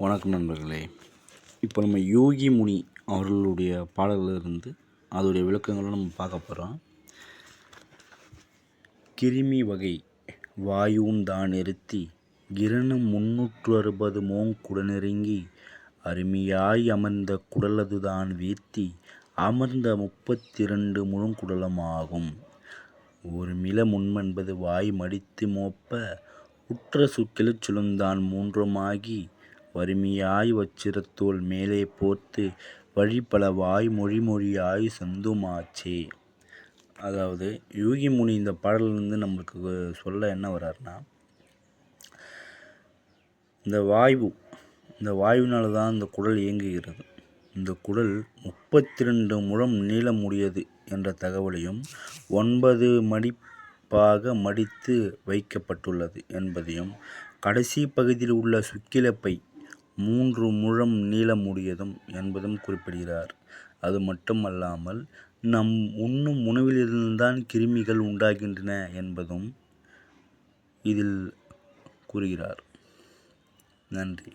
வணக்கம் நண்பர்களே. இப்போ நம்ம யோகி முனி அவர்களுடைய பாடல்களிலிருந்து அதோடைய விளக்கங்களை நம்ம பார்க்க போகிறோம் கிருமி வகை வாயுவும் தான் நிறுத்தி கிரணம் முன்னூற்று அறுபது மோங்குடனெருங்கி அருமையாய் அமர்ந்த குடலதுதான் வீர்த்தி அமர்ந்த முப்பத்தி ரெண்டு முழுங்குடலமாகும். ஒரு மில முன்மென்பது வாய் மடித்து மோப்ப உற்ற சுக்கிலச் சுழுந்தான் மூன்றுமாகி வறுமையாய் வச்சிரத்தோல் மேலே போர்த்து வழிபலவாய் மொழி மொழியாய் சந்துமாச்சே. அதாவது யூகி முனி இந்த பாடலிருந்து நம்மளுக்கு சொல்ல என்ன வர்றாருன்னா இந்த வாயு இந்த வாயுவினால தான் இந்த குடல் இயங்குகிறது. இந்த குடல் முப்பத்தி ரெண்டு முழம் நீளமுடையது என்ற தகவலையும் ஒன்பது மடிப்பாக மடித்து வைக்கப்பட்டுள்ளது என்பதையும் கடைசி பகுதியில் உள்ள சுக்கிலப்பை மூன்று முழம் நீளமுடையதும் என்பதும் குறிப்பிடுகிறார். அது மட்டுமல்லாமல் நம் உண்ணும் உணவிலிருந்துதான் கிருமிகள் உண்டாகின்றன என்பதும் இதில் கூறுகிறார். நன்றி.